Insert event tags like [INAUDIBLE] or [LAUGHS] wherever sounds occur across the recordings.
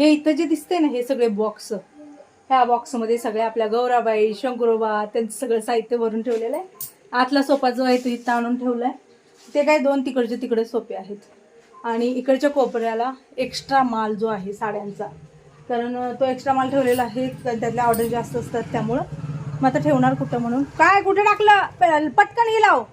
हे इथं जे दिसते ना हे सगळे बॉक्स ह्या बॉक्समध्ये सगळे आपल्या गौराबाई शंकरोबा त्यांचं सगळं साहित्य भरून ठेवलेलं आहे. आतला सोफा जो आहे तो इथं आणून ठेवलाय. ते काय दोन तिकडचे तिकडे सोपे आहेत. आणि इकडच्या कोपऱ्याला एक्स्ट्रा माल जो आहे साड्यांचा. कारण तो एक्स्ट्रा माल ठेवलेला आहे त्यातल्या ऑर्डर जास्त असतात त्यामुळं. मग आता ठेवणार कुठं म्हणून? काय कुठे टाकलं? पटकन लाव.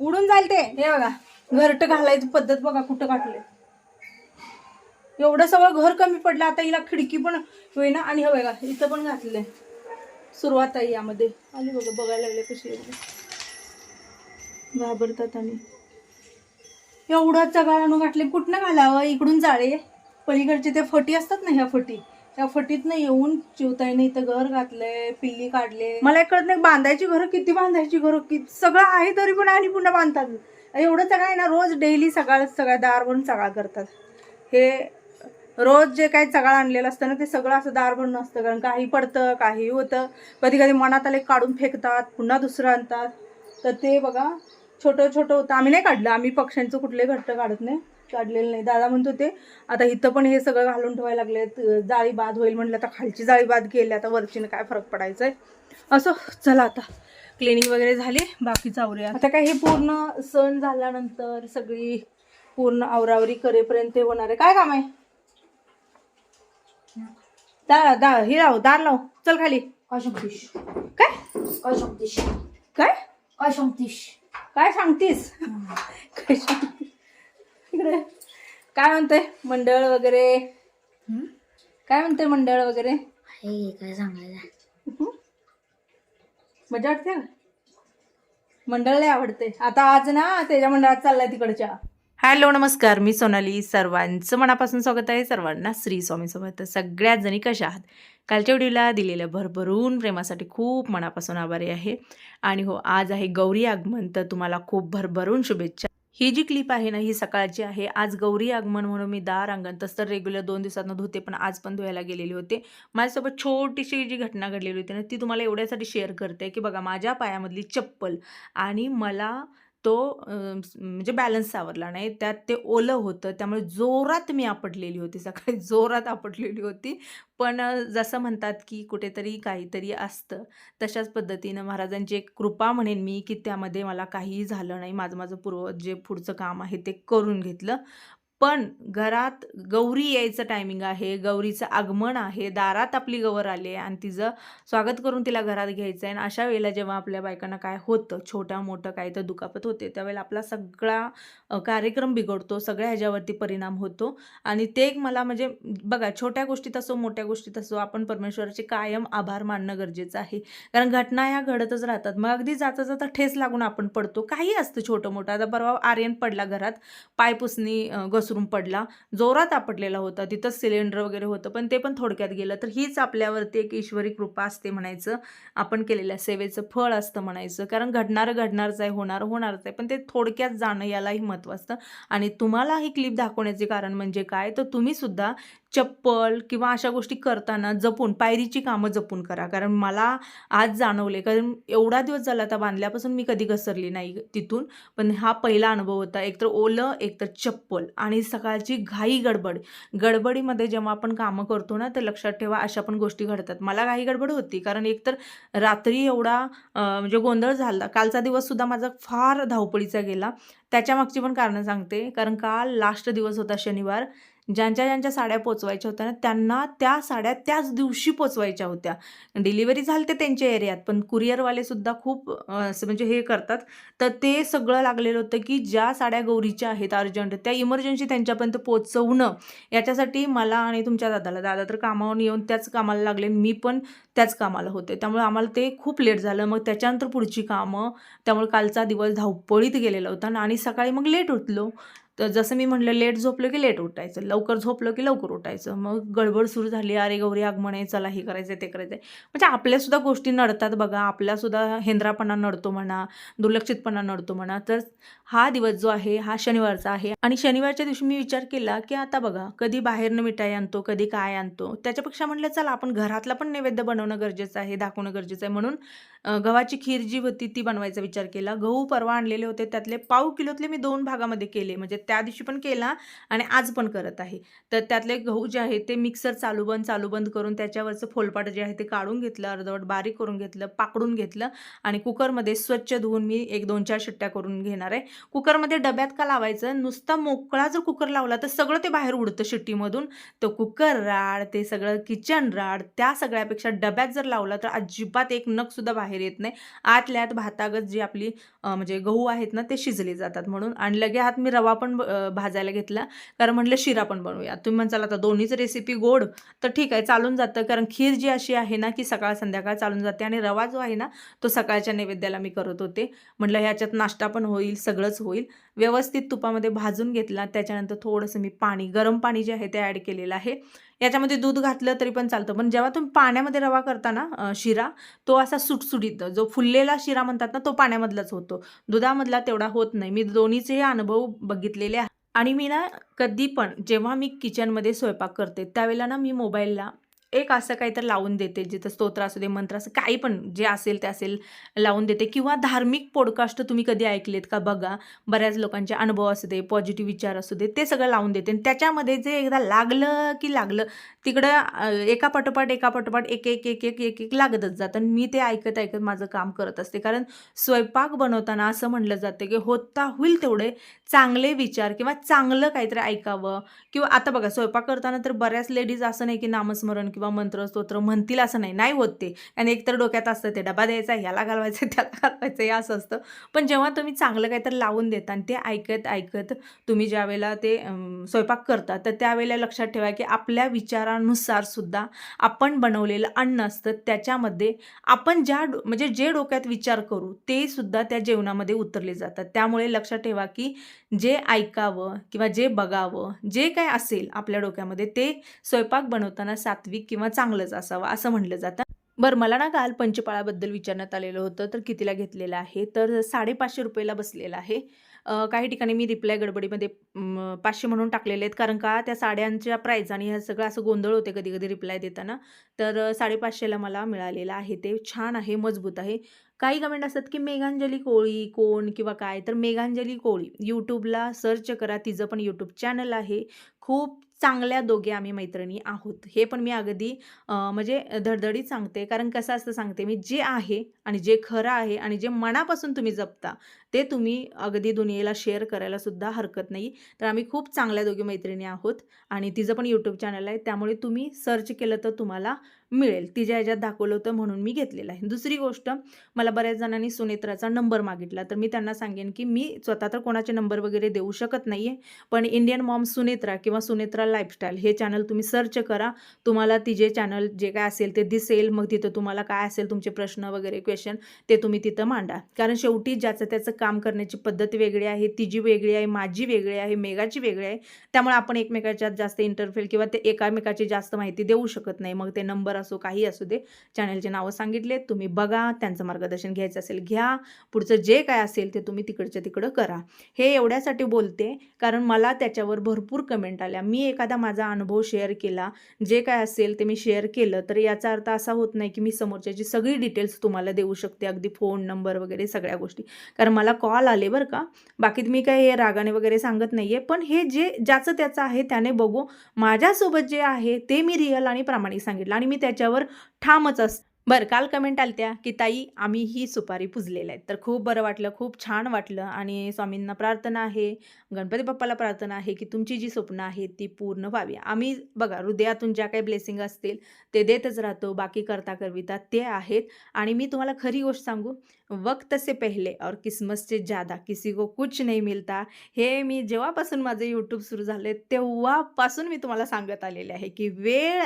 उडून जाईल ते. हे बघा. घरट घालायची पद्धत बघा कुठं काढले एवढं सगळं घर कमी पडलं आता हिला खिडकी पण होईना. आणि हवं का इथं पण घातलंय. सुरुवात आहे यामध्ये. आली बघा बघायला लागले कशी घाबरतात आणि. एवढं चगाळ आणून घातले कुठनं घालावं? इकडून जाळे. पलीकडचे ते फटी असतात ना ह्या फटी. त्या फटीतनं येऊन चिवताईने इथं घर घातलंय पिल्ली काढले मला एक कळत नाही बांधायची घरं किती बांधायची घरं? किती सगळं आहे तरी पण आणि पुन्हा बांधतात. एवढं सगळं आहे ना रोज डेली सकाळ सगळ्या दारवरून सगळा सकाळ करतात. हे रोज जे काही चगाळ आणलेलं असतं ना ते सगळं असं दार भरून नसतं कारण काही पडतं काही होतं. कधी कधी मनात आले काढून फेकतात पुन्हा दुसरं आणतात. तर ते बघा छोटं छोटं होतं. आम्ही नाही काढलं. आम्ही पक्ष्यांचं कुठले घट्ट काढत नाही काढलेलं नाही. दादा म्हणत होते आता इथं पण हे सगळं घालून ठेवायला लागलेत. जाळी बाद होईल म्हटलं आता खालची जाळी बाद गेली आता वरचीनं काय फरक पडायचं आहे असं चला आता. क्लिनिंग वगैरे झाली. बाकी आवरूया आता काय हे पूर्ण सण झाल्यानंतर सगळी पूर्ण आवरावरी करेपर्यंत ते होणार आहे. काय काम आहे? दार दार हे लाव दार लाव. चल खाली. काय सांगतीस? काय? काय सांगतीस? काय? काय सांगतीस? काय सांगतीस? काय सांगतीस? इकडे. काय म्हणते मंडळ वगैरे? काय म्हणते मंडळ वगैरे? हे काय सांगायचं? मजा वाटते? ना मंडळ लय आवडते. आता आज ना त्याच्या मंडळात चाललाय तिकडच्या. हॅलो नमस्कार. मी सोनाली. सर्वांचं मनापासून स्वागत आहे. सर्वांना श्री स्वामी समर्थ सगळ्यात जणी कशा आहात? कालच्या व्हिडिओला दिलेल्या भरभरून प्रेमासाठी खूप मनापासून आभारी आहे. आणि हो आज आहे गौरी आगमन. तर तुम्हाला खूप भरभरून शुभेच्छा. ही जी क्लिप आहे ना ही सकाळची आहे. आज गौरी आगमन म्हणून मी दार अंगण तसं तर रेग्युलर दोन दिवसातनं धुते पण आज पण धुवायला गेलेले होते. माझ्यासोबत छोटीशी जी घटना घडलेली होती ना ती तुम्हाला एवढ्यासाठी शेअर करते की बघा माझ्या पायामधली चप्पल आणि मला तो म्हणजे बॅलन्स सावरला नाही. त्यात ते ओलं होतं. त्यामुळे जोरात मी आपटलेली होती. सकाळी [LAUGHS] जोरात आपटलेली होती. पण जसं म्हणतात की कुठेतरी काहीतरी असतं. तशाच पद्धतीनं महाराजांची एक कृपा म्हणेन मी की त्यामध्ये मला काहीही झालं नाही. माझं माझं पूर्व जे पुढचं काम आहे ते करून घेतलं. पण घरात गौरी यायचं टायमिंग आहे गौरीचं आगमन आहे दारात आपली गवर आली आहे आणि तिचं स्वागत करून तिला घरात घ्यायचं आहे. आणि अशा वेळेला जेव्हा आपल्या बायकांना काय होतं छोट्या मोठं काय तर दुखापत होते त्यावेळेला आपला सगळा कार्यक्रम बिघडतो सगळ्या ह्याच्यावरती परिणाम होतो. आणि ते एक मला म्हणजे बघा छोट्या गोष्टीत असो मोठ्या गोष्टीत असो आपण परमेश्वराचे कायम आभार मानणं गरजेचं आहे. कारण घटना ह्या घडतच राहतात. मग अगदी जाता जाता ठेस लागून आपण पडतो. काही असतं छोटं मोठं. आता परवा आर्यन पडला घरात पायपुसणी घसू घसरून पडला. जोरात आपटलेला होता. तिथंच सिलेंडर वगैरे होतं पण ते पण थोडक्यात गेलं. तर हीच आपल्यावरती एक ईश्वरी कृपा असते म्हणायचं. आपण केलेल्या सेवेचं फळ असतं म्हणायचं. कारण घडणारं घडणारच आहे होणार होणारच आहे. पण ते थोडक्यात जाणं यालाही महत्त्व असतं. आणि तुम्हाला ही क्लिप दाखवण्याचे कारण म्हणजे काय? तर तुम्ही सुद्धा चप्पल किंवा अशा गोष्टी करताना जपून पायरीची कामं जपून करा. कारण मला आज जाणवले कारण एवढा दिवस झाला आता बांधल्यापासून मी कधी घसरली नाही तिथून. पण हा पहिला अनुभव होता. एकतर ओलं एकतर चप्पल आणि सकाळची घाई गडबड. गडबडीमध्ये जेव्हा आपण कामं करतो ना तर लक्षात ठेवा अशा पण गोष्टी घडतात. मला घाई गडबड होती कारण एकतर रात्री एवढा म्हणजे गोंधळ झाला. कालचा दिवससुद्धा माझा फार धावपळीचा गेला. त्याच्यामागची पण कारणं सांगते. कारण काल लास्ट दिवस होता शनिवार. ज्यांच्या ज्यांच्या साड्या पोचवायच्या होत्या ना त्यांना त्या साड्या त्याच दिवशी पोचवायच्या होत्या. डिलिव्हरी झाली ते त्यांच्या एरियात पण कुरिअरवालेसुद्धा खूप असं म्हणजे हे करतात. तर ते सगळं लागलेलं होतं की ज्या साड्या गौरीच्या आहेत अर्जंट त्या इमर्जन्सी त्यांच्यापर्यंत पोचवणं याच्यासाठी मला आणि तुमच्या दादाला दादा तर कामावरून येऊन त्याच कामाला लागले मी पण त्याच कामाला होते. त्यामुळे आम्हाला ते खूप लेट झालं. मग त्याच्यानंतर पुढची कामं त्यामुळे कालचा दिवस धावपळीत गेलेला होता आणि सकाळी मग लेट उठलो. तर जसं मी म्हटलं लेट झोपलं की लेट उठायचं लवकर झोपलं की लवकर उठायचं. मग गडबड सुरू झाली अरे गौरी आगमन आहे चला हे करायचं ते करायचं म्हणजे आपल्यासुद्धा गोष्टी नडतात बघा आपल्यासुद्धा हेंद्रापणा नडतो म्हणा दुर्लक्षितपणा नडतो म्हणा. तर हा दिवस जो आहे हा शनिवारचा आहे. आणि शनिवारच्या दिवशी मी विचार केला की आता बघा कधी बाहेरनं मिठाई आणतो कधी काय आणतो. त्याच्यापेक्षा म्हटलं चला आपण घरातला पण नैवेद्य बनवणं गरजेचं आहे दाखवणं गरजेचं आहे. म्हणून गव्हाची खीर जी होती ती बनवायचा विचार केला. गहू परवा आणलेले होते त्यातले पाव किलोतले मी दोन भागामध्ये केले. म्हणजे त्या दिवशी पण केला आणि आज पण करत आहे. तर त्यातले गहू जे आहे ते मिक्सर चालू बंद चालू बंद करून त्याच्यावरचं फोलपाट जे आहे ते काढून घेतलं अर्धवट बारीक करून घेतलं पाकडून घेतलं आणि कुकरमध्ये स्वच्छ धुवून मी एक दोन चार शिट्ट्या करून घेणार आहे. कुकरमध्ये डब्यात का लावायचं? नुसता मोकळा जर कुकर लावला तर सगळं ते बाहेर उडतं शिट्टीमधून. तो कुकर राड ते सगळं किचन राड त्या सगळ्यापेक्षा डब्यात जर लावला तर अजिबात एक नखसुद्धा बाहेर येत नाही. आतल्या आत भातागत जी आपली म्हणजे गहू आहेत ना ते शिजले जातात म्हणून. आणि लगे हात मी रवा पण भाजायला घेतला. कारण म्हटलं शिरा पण बनवूया. तुम्ही म्हणचाल आता दोन्हीच रेसिपी गोड. तर ठीक आहे चालून जातं. कारण खीर जी अशी आहे ना की सकाळ संध्याकाळ चालून जाते. आणि रवा जो आहे ना तो सकाळच्या नैवेद्याला मी करत होते. म्हटलं ह्याच्यात नाश्ता पण होईल सगळं सगळंच होईल. व्यवस्थित तुपामध्ये भाजून घेतला त्याच्यानंतर थोडंसं मी पाणी गरम पाणी जे आहे ते ॲड केलेलं आहे. याच्यामध्ये दूध घातलं तरी पण चालतं. पण जेव्हा तुम्ही पाण्यामध्ये रवा करता ना शिरा तो असा सुटसुटीत जो फुललेला शिरा म्हणतात ना तो पाण्यामधलाच होतो. दुधामधला तेवढा होत नाही. मी दोन्हीचे अनुभव बघितलेले आहे आणि मी ना कधी पण जेव्हा मी किचनमध्ये स्वयंपाक करते त्यावेळेला ना मी मोबाईलला एक असं काहीतरी लावून देते जिथं स्तोत्र असू दे मंत्र असं काही पण जे असेल ते असेल लावून देते. किंवा धार्मिक पॉडकास्ट तुम्ही कधी ऐकलेत का बघा बऱ्याच लोकांचे अनुभव असू दे पॉझिटिव्ह विचार असू दे ते सगळं लावून देते. आणि त्याच्यामध्ये जे एकदा लागलं की लागलं तिकडं एका पाठोपाठ एका पाठोपाठ एक एक एक एक एक एक लागतच जातं. आणि मी ते ऐकत ऐकत माझं काम करत असते. कारण स्वयंपाक बनवताना असं म्हणलं जातं की होता होईल तेवढे चांगले विचार किंवा चांगलं काहीतरी ऐकावं. किंवा आता बघा स्वयंपाक करताना तर बऱ्याच लेडीज असं नाही की नामस्मरण किंवा मंत्र स्तोत्र म्हणतील असं नाही नाही होत ते. आणि एकतर डोक्यात असतं ते डबा द्यायचा ह्याला घालवायचं त्याला [LAUGHS] घालवायचं हे असं असतं. पण जेव्हा तुम्ही चांगलं काहीतरी लावून देता आणि ते ऐकत ऐकत तुम्ही ज्यावेळेला ते स्वयंपाक करता तर त्यावेळेला लक्षात ठेवा की आपल्या विचारानुसार सुद्धा आपण बनवलेलं अन्न असतं त्याच्यामध्ये आपण ज्या डो- म्हणजे जे डोक्यात विचार करू ते सुद्धा त्या जेवणामध्ये उतरले जातात. त्यामुळे लक्षात ठेवा की जे ऐकावं किंवा जे बघावं जे काय असेल आपल्या डोक्यामध्ये ते स्वयंपाक बनवताना सात्विक किंवा चांगलंच असावं असं म्हणलं जातं. बरं मला ना काल पंचपाळाबद्दल विचारण्यात आलेलं होतं तर कितीला घेतलेलं आहे? तर साडेपाचशे रुपयाला बसलेलं आहे. काही ठिकाणी मी रिप्लाय गडबडीमध्ये पाचशे म्हणून टाकलेले आहेत कारण का त्या साड्यांच्या प्राईज आणि ह्या सगळं असं गोंधळ होते कधी कधी रिप्लाय देताना. तर साडेपाचशेला मला मिळालेलं आहे. ते छान आहे मजबूत आहे. काही कमेंट असतात की मेघांजली कोळी कोण किंवा काय? तर मेघांजली कोळी यूट्यूबला सर्च करा. तिचं पण यूट्यूब चॅनल आहे. खूप चांगल्या दोघे आम्ही मैत्रिणी आहोत. हे पण मी अगदी म्हणजे धडधडीत सांगते. कारण कसं असतं सांगते मी जे आहे आणि जे खरं आहे आणि जे मनापासून तुम्ही जपता ते तुम्ही अगदी दुनियेला शेअर करायला सुद्धा हरकत नाही. तर आम्ही खूप चांगल्या दोघी मैत्रिणी आहोत आणि तिचं पण यूट्यूब चॅनल आहे. त्यामुळे तुम्ही सर्च केलं तर तुम्हाला मिळेल. तिच्या ह्याच्यात दाखवलं होतं म्हणून मी घेतलेलं आहे. दुसरी गोष्ट मला बऱ्याच जणांनी सुनेत्राचा नंबर मागितला. तर मी त्यांना सांगेन की मी स्वतः तर कोणाचे नंबर वगैरे देऊ शकत नाही आहे पण इंडियन मॉम सुनेत्रा किंवा सुनेत्रा लाईफस्टाईल हे चॅनल तुम्ही सर्च करा. तुम्हाला तिचे चॅनल जे काय असेल ते दिसेल. मग तिथं तुम्हाला काय असेल तुमचे प्रश्न वगैरे क्वेश्चन ते तुम्ही तिथं मांडा. कारण शेवटी ज्याचं त्याचं काम करण्याची पद्धत वेगळी आहे तिची वेगळी आहे माझी वेगळी आहे मेघाची वेगळी आहे. त्यामुळे आपण एकमेकाच्यात जास्त इंटरफेल किंवा ते एकामेकाची जास्त माहिती देऊ शकत नाही. मग ते नंबर असो काही असू दे. चॅनलचे नावं सांगितले तुम्ही बघा त्यांचं मार्गदर्शन घ्यायचं असेल घ्या. पुढचं जे काय असेल ते तुम्ही तिकडच्या तिकडं करा. हे एवढ्यासाठी बोलते कारण मला त्याच्यावर भरपूर कमेंट आल्या. मी एखादा माझा अनुभव शेअर केला जे काय असेल ते मी शेअर केलं तर याचा अर्थ असा होत नाही की मी समोरच्याची सगळी डिटेल्स तुम्हाला देऊ शकते अगदी फोन नंबर वगैरे सगळ्या गोष्टी. कारण मला कॉल आले बरं का. बाकी मी काय हे रागाने वगैरे सांगत नाही आहे पण हे जे ज्याचं त्याचं आहे त्याने बघू. माझ्यासोबत जे आहे ते मी रिअल आणि प्रामाणिक सांगितलं आणि मी त्याच्यावर ठामच अस. बरं काल कमेंट आलत्या की ताई आम्ही ही सुपारी पुजलेल्या आहेत. तर खूप बरं वाटलं खूप छान वाटलं. आणि स्वामींना प्रार्थना आहे गणपती बाप्पाला प्रार्थना आहे की तुमची जी स्वप्न आहेत ती पूर्ण व्हावी. आम्ही बघा हृदयातून ज्या काही ब्लेसिंग असतील ते देतच राहतो बाकी करता करविता ते आहेत. आणि मी तुम्हाला खरी गोष्ट सांगू वक्त से पहिले और किस्मत से ज़्यादा किसी को कुछ नहीं मिलता. हे मी जेव्हापासून माझं यूट्यूब सुरू झालं तेव्हापासून मी तुम्हाला सांगत आलेले आहे की वेळ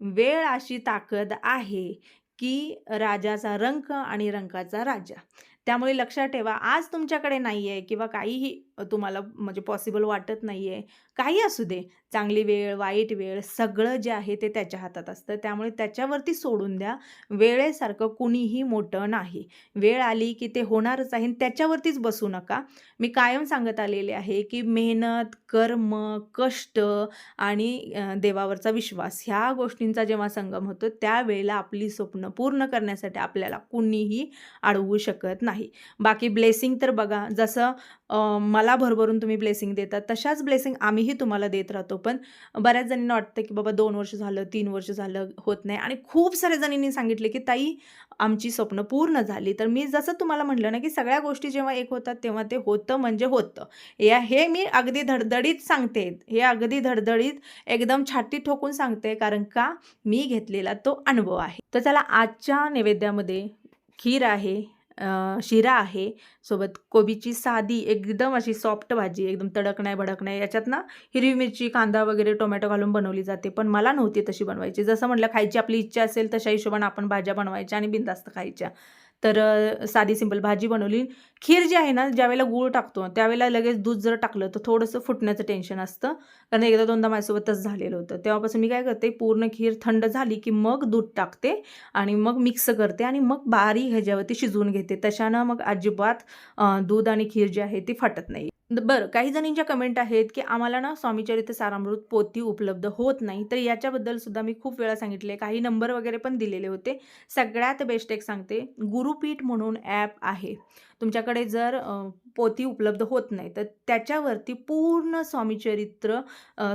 वेळ अशी ताकद आहे की राजाचा रंक आणि रंकाचा राजा. त्यामुळे लक्षात ठेवा आज तुमच्याकडे नाही आहे किंवा काहीही तुम्हाला म्हणजे पॉसिबल वाटत नाही आहे काही असू दे. चांगली वेळ वाईट वेळ सगळं जे आहे ते त्याच्या हातात असतं. त्यामुळे त्याच्यावरती सोडून द्या. वेळेसारखं कुणीही मोठं नाही. वेळ आली की ते होणारच आहे आणि त्याच्यावरतीच बसू नका. मी कायम सांगत आलेले आहे की मेहनत कर्म कष्ट आणि देवावरचा विश्वास ह्या गोष्टींचा जेव्हा संगम होतो त्यावेळेला आपली स्वप्न पूर्ण करण्यासाठी आपल्याला कुणीही अडवू शकत नाही. बाकी ब्लेसिंग तर बघा जसं मला भरभरून तुम्ही ब्लेसिंग देतात तशाच ब्लेसिंग आम्हीही तुम्हाला देत राहतो. पण बऱ्याच जणींना वाटतं की बाबा दोन वर्ष झालं तीन वर्ष झालं होत नाही. आणि खूप साऱ्या जणींनी सांगितले की ताई आमची स्वप्न पूर्ण झाली. तर मी जसं तुम्हाला म्हटलं ना की सगळ्या गोष्टी जेव्हा एक होतात तेव्हा ते होतं म्हणजे होतं. या हे मी अगदी धडधडीत सांगते. हे अगदी धडधडीत एकदम छाती ठोकून सांगते कारण का? मी घेतलेला तो अनुभव आहे. तर चला आजच्या नैवेद्यामध्ये खीर आहे. शिरा आहे. सोबत कोबीची साधी एकदम अशी सॉफ्ट भाजी एकदम तडक नाही भडक नाही याच्यात ना हिरवी मिरची कांदा वगैरे टोमॅटो घालून बनवली जाते. पण मला नव्हती तशी बनवायची. जसं म्हटलं खायची आपली इच्छा असेल तशा हिशोबाने आपण भाज्या बनवायच्या आणि बिंदास्त खायच्या. तर साधी सिंपल भाजी बनवली. खीर जी आहे ना ज्यावेळेला गूळ टाकतो त्यावेळेला लगेच दूध जर टाकलं तर थोडंसं फुटण्याचं टेन्शन असतं. कारण एकदा दोनदा माझ्यासोबतच झालेलं होतं. तेव्हापासून मी काय करते पूर्ण खीर थंड झाली की मग दूध टाकते आणि मग मिक्स करते आणि मग बारीक ह्याच्यावरती शिजवून घेते. तशानं मग अजिबात दूध आणि खीर जी आहे ती फाटत नाही. बरं काही जणींच्या कमेंट आहेत की आम्हाला ना स्वामीचरित्र सारामृत पोती उपलब्ध होत नाही. तर याच्याबद्दल सुद्धा मी खूप वेळा सांगितले काही नंबर वगैरे पण दिलेले होते. सगळ्यात बेस्ट एक सांगते. गुरुपीठ म्हणून ॲप आहे. तुमच्याकडे जर पोथी उपलब्ध होत नाही तर त्याच्यावरती पूर्ण स्वामीचरित्र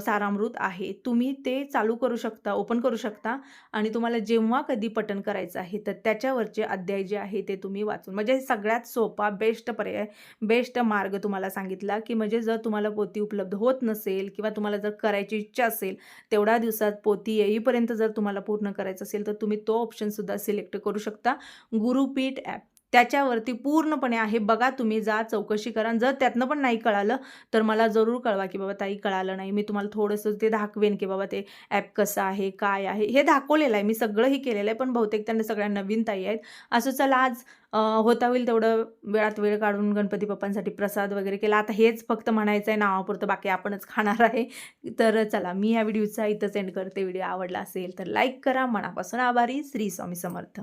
सारामृत आहे. तुम्ही ते चालू करू शकता ओपन करू शकता आणि तुम्हाला जेव्हा कधी पठण करायचं आहे तर त्याच्यावरचे अध्याय जे आहे ते तुम्ही वाचून म्हणजे सगळ्यात सोपा बेस्ट पर्याय बेस्ट मार्ग तुम्हाला सांगितला की म्हणजे जर तुम्हाला पोथी उपलब्ध होत नसेल किंवा तुम्हाला जर करायची इच्छा असेल तेवढ्या दिवसात पोथी येईपर्यंत जर तुम्हाला पूर्ण करायचं असेल तर तुम्ही तो ऑप्शनसुद्धा सिलेक्ट करू शकता. गुरुपीठ ॲप त्याच्यावरती पूर्णपणे आहे. बघा तुम्ही जा चौकशी करा. जर त्यातनं पण नाही कळालं तर मला जरूर कळवा की बाबा ताई कळालं नाही. मी तुम्हाला थोडंसं ते दाखवेन की बाबा ते ॲप कसं आहे काय आहे. हे दाखवलेलं आहे. मी सगळंही केलेलं आहे पण बहुतेक त्यांना सगळ्या नवीन ताई आहेत. असं चला आज होता होईल तेवढं वेळात वेळ काढून गणपती बाप्पांसाठी प्रसाद वगैरे केला. आता हेच फक्त म्हणायचं आहे नावापुरतं बाकी आपणच खाणार आहे. तर चला मी या व्हिडिओचा इथं सेंड करते. व्हिडिओ आवडला असेल तर लाईक करा. मनापासून आभारी. श्री स्वामी समर्थ.